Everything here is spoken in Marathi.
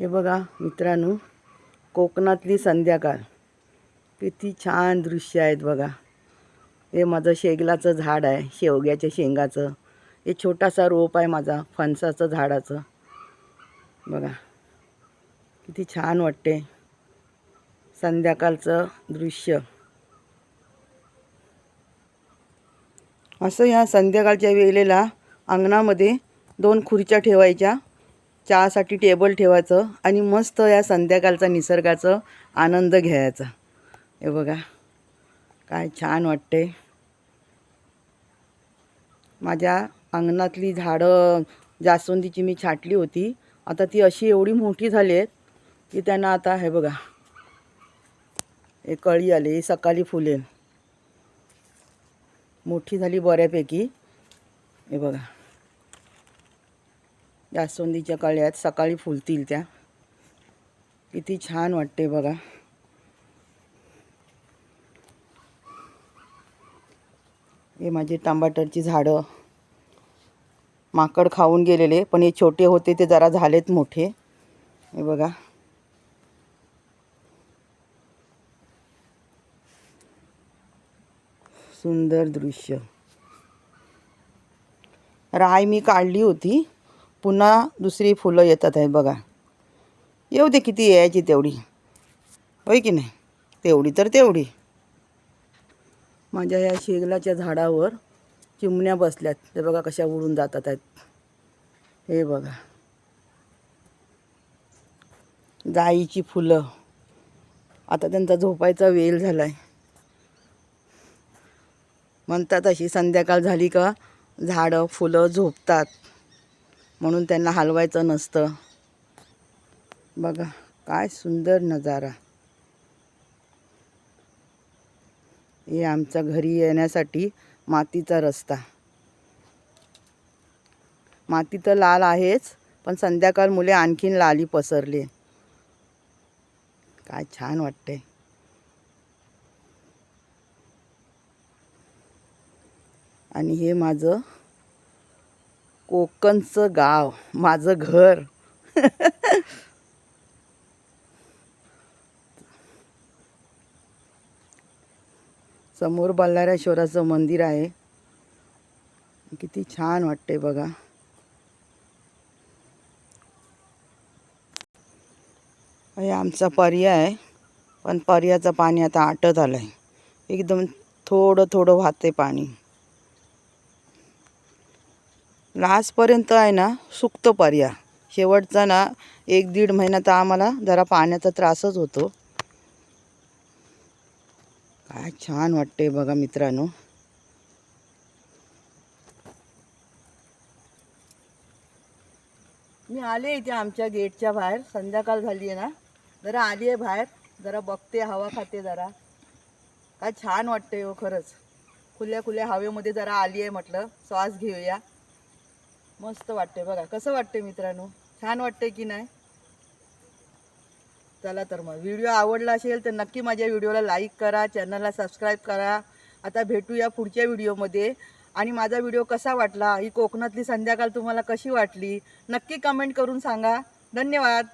हे बघा मित्रांनो कोकणातली संध्याकाळ. किती छान दृश्य आहेत बघा. हे माझं शेगलाचं झाड आहे शेवग्याच्या शेंगाचं. हे छोटासा रोप आहे माझा फणसाचं झाडाचं. बघा किती छान वाटते संध्याकाळचं दृश्य. असं या संध्याकाळच्या वेळेला अंगणामध्ये दोन खुर्च्या ठेवायच्या. चहासाठी टेबल ठेवायचं आणि मस्त या संध्याकाळचा निसर्गाचं आनंद घ्यायचा. हे बघा काय छान वाटते माझ्या अंगणातली झाडं जास्वंदीची मी छाटली होती. आता ती अशी एवढी मोठी झाली आहेत की त्यांना आता हे बघा हे कळी आले सकाळी फुलेल. मोठी झाली बऱ्यापैकी. हे बघा. जास्वंदीच्या कळ्या आहेत सकाळी फुलतील त्या. किती छान वाटते बघा. हे माझे टमाटरची झाडं. माकड खाऊन गेलेले पण हे छोटे होते ते जरा झालेत मोठे. हे बघा. सुंदर दृश्य. राय मी काढली होती. पुन्हा दुसरी फुलं येतात आहेत बघा. येऊ दे किती यायची तेवढी. होय की नाही? तेवढी तर तेवढी. माझ्या या शेगलाच्या झाडावर चिमण्या बसल्यात. ते बघा कशा उडून जातात आहेत. हे बघा. जाईची फुलं. आता त्यांचा झोपायचा वेळ झाला आहे म्हणतात अशी संध्याकाळ झाली का झाडं फुलं झोपतात. म्हणून त्यांना हलवायचं नसतं. बघा काय सुंदर नजारा. हे आमच्या घरी येण्यासाठी मातीचा रस्ता. माती तर लाल आहेच पण संध्याकाळ मुले आणखीन लाली पसरली. काय छान वाटते आणि हे माझं कोकणचं गाव माझं घर. समोर बल्लारेश्वराचं मंदिर आहे. किती छान वाटते बघा. हे आमचा पर्याय आहे पण पर्याचं पाणी आता आटत आलं आहे एकदम थोडं थोडं वाहते पाणी. लास्टपर्यंत आहे ना सुक्त पर्या शेवटचा ना एक दीड महिना तर आम्हाला जरा पाण्याचा त्रासच होतो. काय छान वाटते बघा मित्रांनो. मी आले इथे आमच्या गेटच्या बाहेर. संध्याकाळ झाली आहे ना. जरा आली आहे बाहेर. जरा बघते हवा खाते जरा. काय छान वाटते हो खरंच. खुल्या खुल्या हवेमध्ये जरा आली आहे म्हटलं. श्वास घेऊया. मस्त वाटते बघा. कसं वाटते मित्रांनो? छान वाटते की नाही? चला तर मग. व्हिडिओ आवडला असेल तर नक्की माझ्या व्हिडिओला लाईक करा चॅनलला सबस्क्राईब करा. आता भेटूया पुढच्या व्हिडिओमध्ये. आणि माझा व्हिडिओ कसा वाटला? ही कोकणातली संध्याकाळ तुम्हाला कशी वाटली? नक्की कमेंट करून सांगा. धन्यवाद.